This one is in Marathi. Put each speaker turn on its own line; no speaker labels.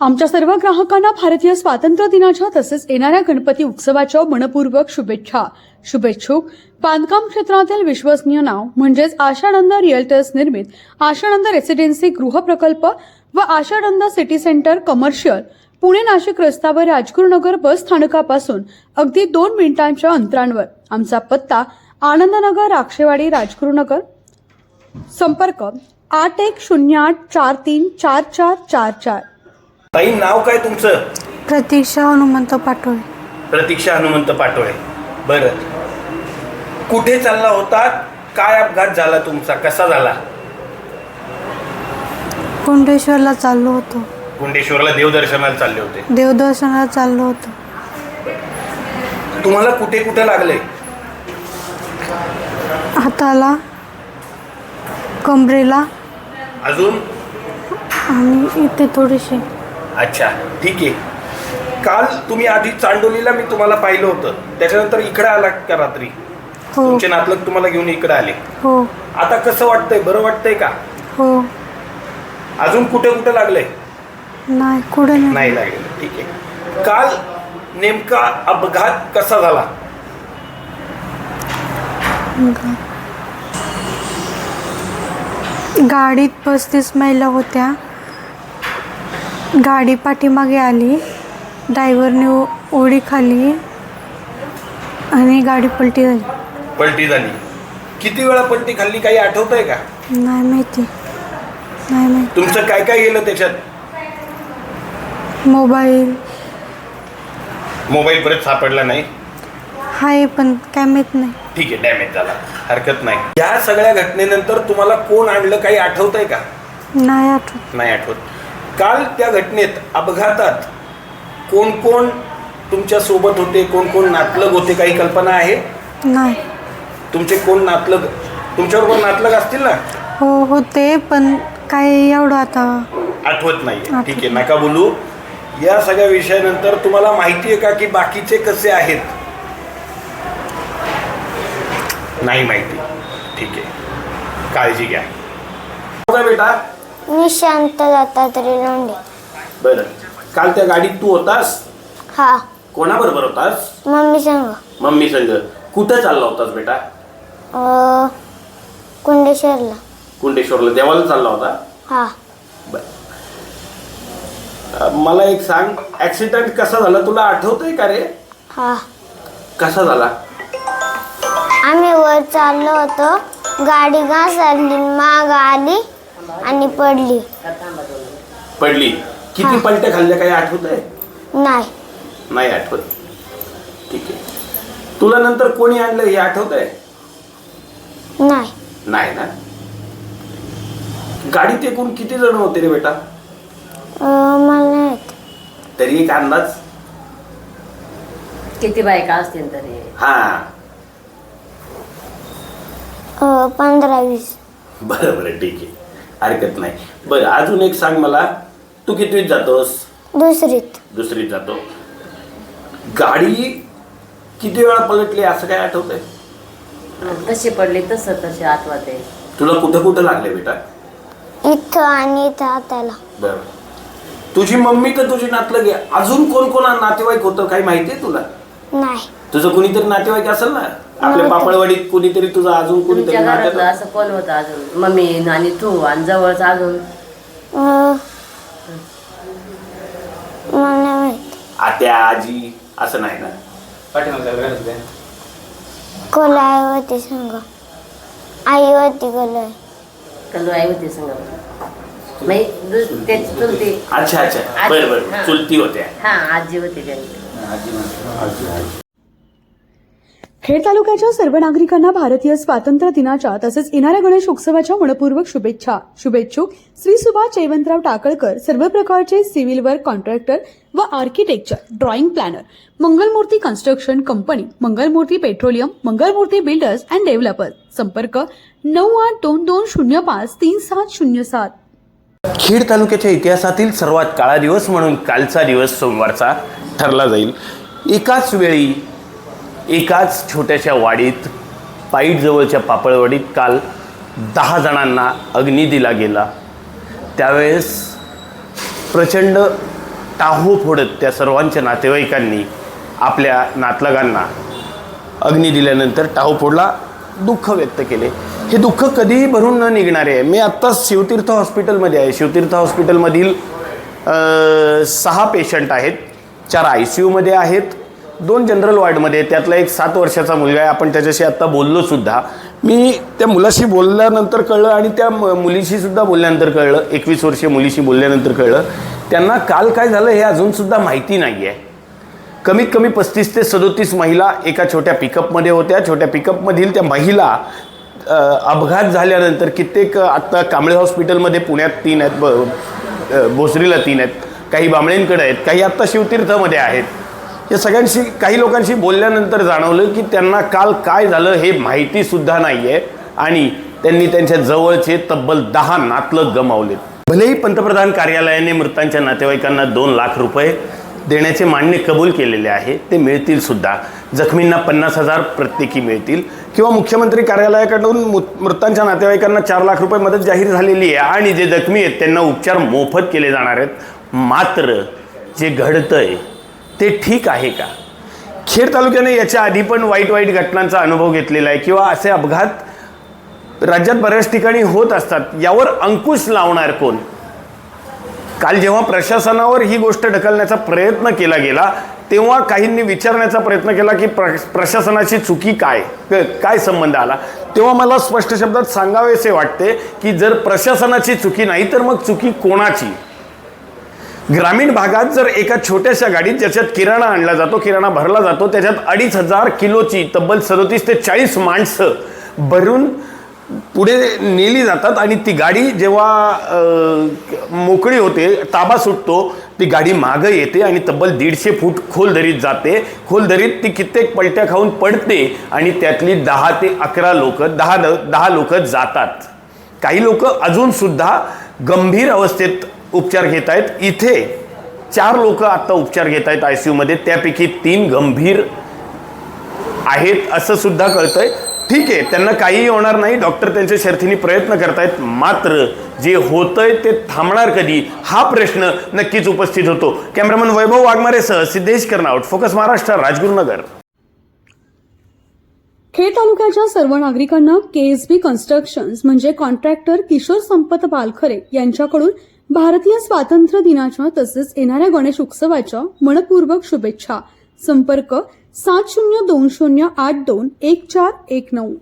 आमच्या सर्व ग्राहकांना भारतीय स्वातंत्र्य दिनाच्या तसेच येणाऱ्या गणपती उत्सवाच्या मनपूर्वक शुभेच्छा. शुभेच्छुक. बांधकाम क्षेत्रातील विश्वसनीय नाव म्हणजेच आशानंद रिअल्टर्स निर्मित आशानंद रेसिडेन्सी गृहप्रकल्प व Ashanand city centre commercial Pune Nashik रस्त्यावर राजगुरुनगर बस स्थानकापासून अगदी दोन मिनिटांच्या अंतरांवर. आमचा पत्ता आनंदनगर राक्षेवाडी राजगुरुनगर. संपर्क आठ एक शून्य आठ चार तीन चार चार चार चार.
ताई नाव काय तुमचं?
प्रतीक्षा हनुमंत पाटोळे.
प्रतीक्षा हनुमंत पाटोळे. बरं. कुठे चालला होता? काय अपघात झाला तुमचा? कसा झाला?
कुंडेश्वरला चाललो होतो.
कुंडेश्वरला देवदर्शनाला चालले होते.
देवदर्शनाला चाललो होतो.
तुम्हाला कुठे कुठे लागले?
हाताला कमरेला
अजून?
आणि इथे थोडीशी
अच्छा ठीक आहे. काल तुम्ही आधी चांडोलीला मी तुम्हाला पाहिलं होतं. त्याच्यानंतर इकडे आला का रात्री?
हो.
तुमचे नातलग तुम्हाला घेऊन इकडे आले.
हो.
आता कसं वाटतंय? बरं वाटतंय का?
हो.
अजून कुठे कुठे लागलंय?
नाही कुठे नाही.
नाही लागले. ठीक आहे. काल नेमका अपघात कसा झाला?
गाडीत पस्तीस महिला होत्या. गाडी पाठीमागे आली. ड्रायव्हरने उडी खाली आणि गाडी पलटी झाली.
पलटी झाली. किती वेळा पलटी खाल्ली? काही आठवत आहे का?
नाही माहिती. नाही माहिती.
तुमचं काय काय गेलं त्याच्यात?
मोबाईल.
मोबाईल परत सापडला नाही?
आहे पण काय माहीत नाही.
ठीक आहे डॅमेज झाला. हरकत नाही. या सगळ्या घटनेनंतर तुम्हाला कोण आणलं? काही आठवत आहे का?
नाही आठवत.
नाही आठवत. काल त्या घटनेत अपघातात कोण कोण तुमच्यासोबत होते कोण कोण नातलग होते काही कल्पना आहे?
नाही.
तुमचे कोण नातलग तुमच्याबरोबर नातलग असतील ना?
हो होते पण काय एवढं आता
आठवत नाही ठीक आहे नका बोलू. या सगळ्या विषयानंतर तुम्हाला माहिती आहे का की बाकीचे कसे आहेत? नाही माहिती. ठीक आहे. काळजी घ्या. हो बेटा?
मी शांत दत्तात्रय लोंढे.
बरं. काल त्या गाडीत तू होतास?
हा.
कोणाबरोबर होतास?
मम्मी संग.
मम्मी संग. कुठं चालला होतास बेटा?
अं, कुंडेश्वरला.
कुंडेश्वरला. देवाला चालला होता?
हा.
बर. अं, मला एक सांग. ऍक्सिडेंट कसा झाला? तुला आठवतंय का रे?
हा.
कसा झाला?
आम्ही वर चाललो होतो. गाडी घासरली माग आली. आणि पडली.
पडली. किती. पलट्या खाल्ल्या? काही आठवत आहे?
नाही.
नाही आठवत. ठीक आहे. तुला नंतर कोणी आणलं? हे आठवत आहे?
नाही.
नाही ना? गाडीत एकूण किती जण होते रे बेटा?
मला.
तरी एक अंदाज?
किती बायका असतील तरी?
हा.
अं, पंधरा वीस.
बरं बरं. ठीक आहे. हरकत नाही. बरं अजून एक सांग मला. तू कितवीत जातोस?
दुसरीत.
दुसरीत जातो. गाडी किती वेळा पलटली असं काय आठवत आहे
कशी पडली तसं तशी आठवते.
तुला कुठं कुठं लागले बेटा?
इथं आणि इथं हाताला
बरं. तुझी मम्मी का तुझी नातलं घे अजून कोण कोण नातेवाईक होतं काही माहिती आहे तुला?
नाही.
तुझं कुणीतरी नातेवाईक असेल ना? आपल्या
नव्हतं.
पापळवाडीत कुणीतरी तुझं अजून कुणीतरी
तुमच्या घरातलं असं कोण होतं अजून? मम्मी आणि तू आणि जवळच अजून?
अं, मला नाही माहीत.
आत्या आजी असं नाही ना?
कोलाय होती. संग. आई होती कोलाय
कलू आई होती संग. त्याची चुलती
अच्छा अच्छा. बरं बरं.
हा.
चुलती होत्या.
हा आजी होती त्यांची.
खेड तालुक्याच्या सर्व नागरिकांना भारतीय स्वातंत्र्य दिनाच्या तसेच येणाऱ्या गणेश उत्सवाच्या मनपूर्वक शुभेच्छा. शुभेच्छुक श्री सुभाष जयवंतराव टाकळकर सर्व प्रकारचे सिव्हिल वर्क कॉन्ट्रॅक्टर व architecture drawing planner Mangalmurti construction company Mangalmurti petroleum Mangalmurti builders and developers. संपर्क नऊ आठ दोन दोन शून्य पाच तीन सात शून्य सात.
खेड तालुक्याच्या इतिहासातील सर्वात काळा दिवस म्हणून कालचा दिवस सोमवारचा ठरला जाईल. एकाच वेळी एकाच छोट्याशा वाडीत पाईटजवळच्या पापळवाडीत काल दहा जणांना अग्नी दिला गेला. त्यावेळेस प्रचंड टाहो फोडत त्या सर्वांच्या नातेवाईकांनी आपल्या नातलगांना अग्नी दिल्यानंतर टाहो फोडला दुःख व्यक्त केले. हे दुःख कधीही भरून न निघणारे आहे. मी आत्ताच शिवतीर्थ हॉस्पिटलमध्ये आहे. शिवतीर्थ हॉस्पिटलमधील सहा पेशंट आहेत. चार आय सी यूमध्ये आहेत. दोन जनरल वार्डमध्ये त्यातला एक सात वर्षाचा मुलगा आहे. आपण त्याच्याशी आत्ता बोललो सुद्धा. मी त्या मुलाशी बोलल्यानंतर कळलं आणि त्या मुलीशी सुद्धा बोलल्यानंतर कळलं. एकवीस वर्षीय मुलीशी बोलल्यानंतर कळलं. त्यांना काल काय झालं हे अजूनसुद्धा माहिती नाही आहे कमीत कमी पस्तीस ते सदोतीस महिला एका छोट्या पिकअपमध्ये होत्या. छोट्या पिकअपमधील त्या महिला अपघात झाल्यानंतर कित्येक आत्ता कांबळे हॉस्पिटलमध्ये पुण्यात तीन आहेत ब भोसरीला तीन आहेत. काही बांबळेंकडे आहेत काही आत्ता शिवतीर्थमध्ये आहेत. या सगळ्यांशी काही लोकांशी बोलल्यानंतर जाणवलं की त्यांना काल काय झालं हे माहितीसुद्धा नाही आहे आणि त्यांनी त्यांच्या जवळचे तब्बल दहा नातलं गमावलेत. भलेही पंतप्रधान कार्यालयाने मृतांच्या नातेवाईकांना दोन लाख रुपये देण्याचे मान्य कबूल केलेले आहे ते मिळतील सुद्धा. जखमींना पन्नास हजार प्रत्येकी मिळतील. किंवा मुख्यमंत्री कार्यालयाकडून मृतांच्या नातेवाईकांना चार लाख रुपये मदत जाहीर झालेली आहे आणि जे जखमी आहेत त्यांना उपचार मोफत केले जाणार आहेत. मात्र जे घडतंय ते ठीक आहे का? खेड तालुक्याने याच्या आधी पण वाईट वाईट घटनांचा अनुभव घेतलेला आहे किंवा असे अपघात राज्यात बऱ्याच ठिकाणी होत असतात. यावर अंकुश लावणार कोण? काल जेव्हा प्रशासनावर ही गोष्ट ढकलण्याचा प्रयत्न केला गेला तेव्हा काहींनी विचारण्याचा प्रयत्न केला की प्र प्रशासनाची चुकी काय? काय संबंध आला? तेव्हा मला स्पष्ट शब्दात सांगावेसे वाटते की जर प्रशासनाची चुकी नाही तर मग चुकी कोणाची? ग्रामीण भागात जर एका छोट्याशा गाडीत ज्याच्यात किराणा आणला जातो किराणा भरला जातो त्याच्यात अडीच हजार किलोची तब्बल सदोतीस ते चाळीस माणसं भरून पुढे नेली जातात आणि ती गाडी जेव्हा मोकळी होते ताबा सुटतो ती गाडी मागं येते आणि तब्बल दीडशे फूट खोल दरीत जाते. खोल दरीत ती कित्येक पलट्या खाऊन पडते आणि त्यातली दहा ते अकरा लोक दहा दहा लोक जातात. काही लोक अजूनसुद्धा गंभीर अवस्थेत उपचार घेत आहेत. इथे चार लोक आता उपचार घेत आहेत आय सी यूमध्ये त्यापैकी तीन गंभीर आहेत असं सुद्धा कळतंय. ठीक आहे त्यांना काहीही होणार नाही. डॉक्टर त्यांच्या शर्थीने प्रयत्न करतायत. मात्र जे होतंय ते थांबणार कधी? हा प्रश्न नक्कीच उपस्थित होतो. कॅमेरामन वैभव वाघमारेसह सिद्धेश कर्नावट. फोकस महाराष्ट्र राजगुरुनगर.
खेड तालुक्याच्या सर्व नागरिकांना केएसबी कन्स्ट्रक्शन्स म्हणजे कॉन्ट्रॅक्टर किशोर संपत पालखरे यांच्याकडून भारतीय स्वातंत्र्य दिनाच्या तसेच येणाऱ्या गणेश उत्सवाच्या मनपूर्वक शुभेच्छा. संपर्क सात शून्य दोन शून्य आठ दोन एक चार एक नऊ.